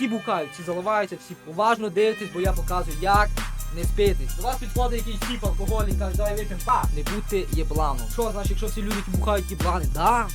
Всі бухають, всі заливаються, всі уважно дивитесь, бо я показую, як не спитись. До вас підходить якийсь тип алкоголік, каже, давай вип'ємо, па! Не бути єбланом. Що значить, якщо всі люди, які бухають єблани? Да,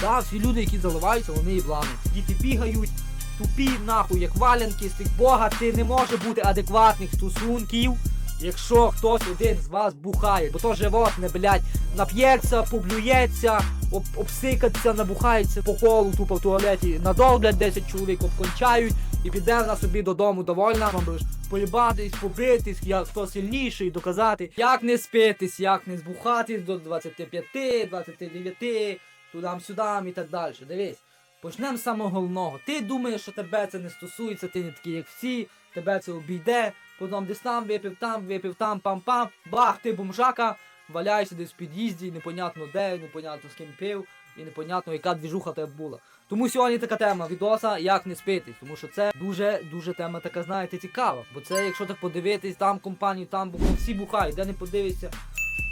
да, всі люди, які заливаються, вони єблани. Діти бігають, тупі нахуй, як валянки з тих бога, ти не може бути адекватних стосунків. Якщо хтось один з вас бухає, бо то животне, блядь, нап'ється, поблюється, об, обсикаться, набухається по колу тупо в туалеті, надовго, блядь, 10 чоловік обкончають і піде вона собі додому довольна, вам будеш поїбатись, побитись, як хто сильніший, доказати, як не спитись, як не збухатись до 25, 29, тудам-сюдам і так далі. Дивись. Почнемо з самого головного. Ти думаєш, що тебе це не стосується, ти не такий, як всі, тебе це обійде, потім десь там випив, там, випив там, пам-пам, бах, ти бомжака, валяєшся десь в під'їзді, непонятно де, непонятно з ким пив, і непонятно, яка двіжуха тебе була. Тому сьогодні така тема відоса, як не спитись, тому що це дуже дуже тема така, знаєте, цікава. Бо це, якщо так подивитись, там компанію, там бухають, всі бухають, де не подивишся,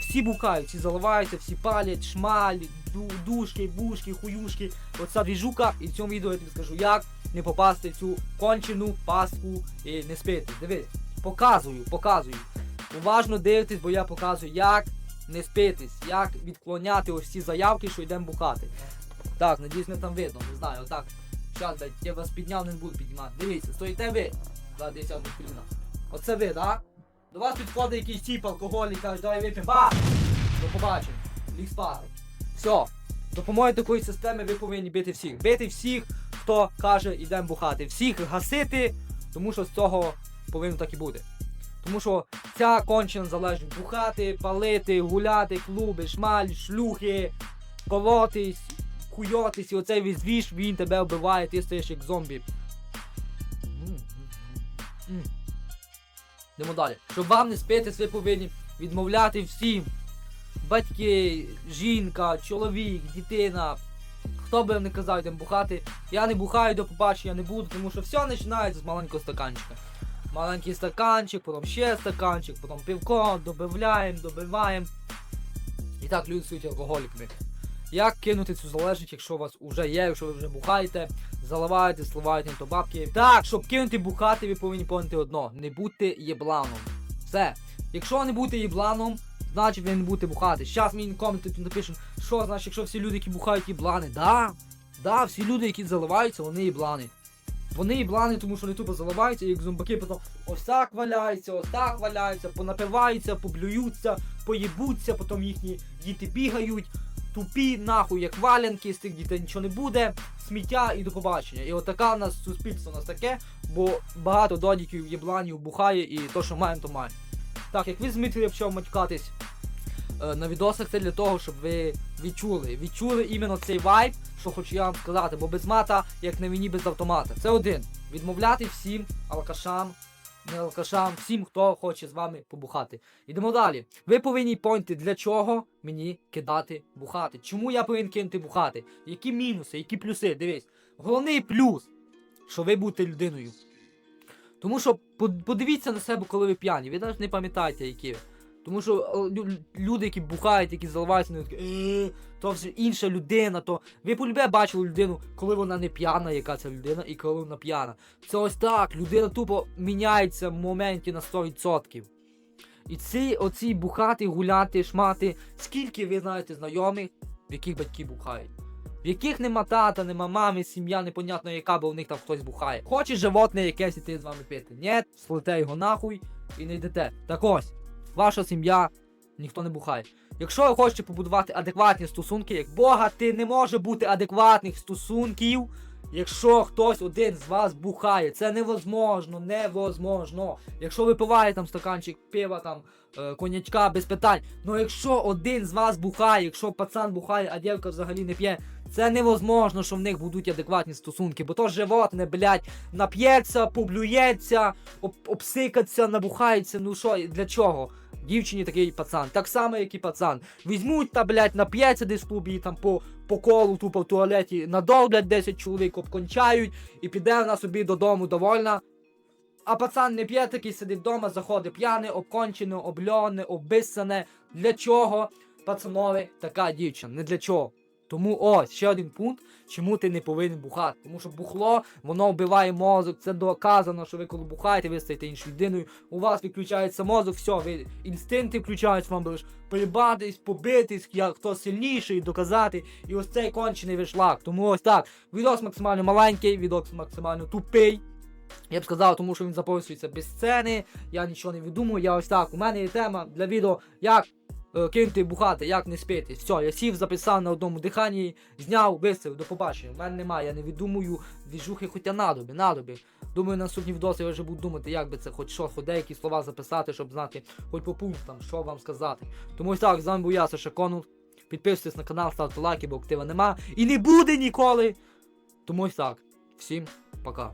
всі бухають, всі заливаються, всі палять, шмаль, ду, душки, бушки, хуюшки. Оця двіжука, і в цьому відео я тобі скажу, як не попасти в цю кончену пастку і не спити. Дивись, показую, показую. Уважно дивитесь, бо я показую, як не спитись, як відклоняти ось ці заявки, що йдемо бухати. Так, надіюсь, не там видно, не знаю, отак. Щас, блядь, я вас підняв, не буду піднімати. Дивіться, стоїте ви. Да, дивіться, одну коліна. Оце ви, так? До вас підходить якийсь тип алкоголік, каже, давай вип'ємо. Ба! До побачення. Ліг спати. Все. Допомогою такої системи ви повинні бити всіх. Бити всіх, хто каже, йдемо бухати. Всіх гасити, тому що з цього повинно так і бути. Тому що ця кончена залежить бухати, палити, гуляти, клуби, шмаль, шлюхи, колотись, хуйотись, і оцей двіж, він тебе вбиває, ти стаєш як зомбі. Йдемо далі. Щоб вам не спитись, ви повинні відмовляти всім. Батьки, жінка, чоловік, дитина. Хто би не казав йдемо бухати. Я не бухаю до побачення, не буду, тому що все починається з маленького стаканчика. Маленький стаканчик, потім ще стаканчик, потім пивко, добавляємо, добиваємо. І так люди стають алкоголіками. Як кинути цю залежність, якщо у вас вже є, якщо ви вже бухаєте, заливаєте, сливаєте на то бабки. Так, щоб кинути бухати, ви повинні пам'ятати одно: не будьте єбланом. Все. Якщо не будете єбланом, значить ви не будете бухати. Щас мені коменти тут напишуть, що значить, якщо всі люди, які бухають, єблани. Да, да, всі люди, які заливаються, вони єблани. Вони єблани, тому що вони тупо заливаються, і як зомбаки потім ось так валяються, ось так валяються, понапиваються, поблюються, поїбуться, потім їхні діти бігають, тупі, нахуй, як валянки, з тих дітей нічого не буде, сміття і до побачення. І от у нас суспільство у нас таке, бо багато додіків, єбланів бухає і то, що маємо, то маємо. Так, як ви змітили, почав матькатись на відосах, це для того, щоб ви відчули. Відчули іменно цей вайб, що хочу я вам сказати, бо без мата, як на війні без автомата. Це один. Відмовляти всім алкашам, не алкашам, всім, хто хоче з вами побухати. Йдемо далі. Ви повинні поняти, для чого мені кидати бухати. Чому я повинен кинути бухати? Які мінуси, які плюси? Дивись. Головний плюс, що ви будете людиною. Тому що подивіться на себе, коли ви п'яні. Ви навіть не пам'ятаєте, які ви. Тому що е, люди, які бухають, які заливаються, вони такі, «Е, то вже інша людина, то ви полюбе бачили людину, коли вона не п'яна, яка ця людина, і коли вона п'яна. Це ось так, людина тупо міняється в моменті на 100%. І ці оці бухати, гуляти, шмати, скільки ви знаєте знайомих, в яких батьки бухають. В яких нема тата, нема мами, сім'я, непонятно яка, бо в них там хтось бухає. Хоче животне якесь іти з вами пити. Ні, слите його нахуй і не йдете. Так ось, ваша сім'я, ніхто не бухає. Якщо ви хочете побудувати адекватні стосунки, як Бога, ти не може бути адекватних стосунків, якщо хтось один з вас бухає. Це невозможно, невозможно. Якщо випиває там стаканчик пива, там е, конячка без питань. Ну якщо один з вас бухає, якщо пацан бухає, а дівка взагалі не п'є, це невозможно, що в них будуть адекватні стосунки, бо то животне, блядь, нап'ється, поблюється, об, обсикаться, набухається. Ну що, для чого? Дівчині такий пацан, так само, як і пацан. Візьмуть та, блядь, нап'ється десь в клубі, там по, по колу, тупо в туалеті, надовлять 10 чоловік, обкончають, і піде вона собі додому довольна. А пацан не п'є такий сидить вдома, заходить п'яний, обкончене, обльоне, обисане. Для чого пацанові така дівчина? Не для чого. Тому ось ще один пункт, чому ти не повинен бухати. Тому що бухло, воно вбиває мозок. Це доказано, що ви коли бухаєте, ви стаєте іншою людиною. У вас відключається мозок, все, ви інстинкти включаються, вам будеш поїбатись, побитись, як хто сильніший, доказати. І ось цей кончений вишлак. Тому ось так. Відос максимально маленький, відос максимально тупий. Я б сказав, тому що він записується без сцени, я нічого не видумую. Я ось так. У мене є тема для відео, як е, кинути бухати, як не спити. Все, я сів, записав на одному диханні, зняв, виставив, до побачення. У мене немає, я не відумую двіжухи, хоча надобі, надобі. Думаю, на наступні відоси я вже буду думати, як би це хоч що, хоч деякі слова записати, щоб знати, хоч по пунктам, що вам сказати. Тому ось так, з вами був я, Саша Конут. Підписуйтесь на канал, ставте лайки, бо актива нема. І не буде ніколи. Тому ось так. Всім пока.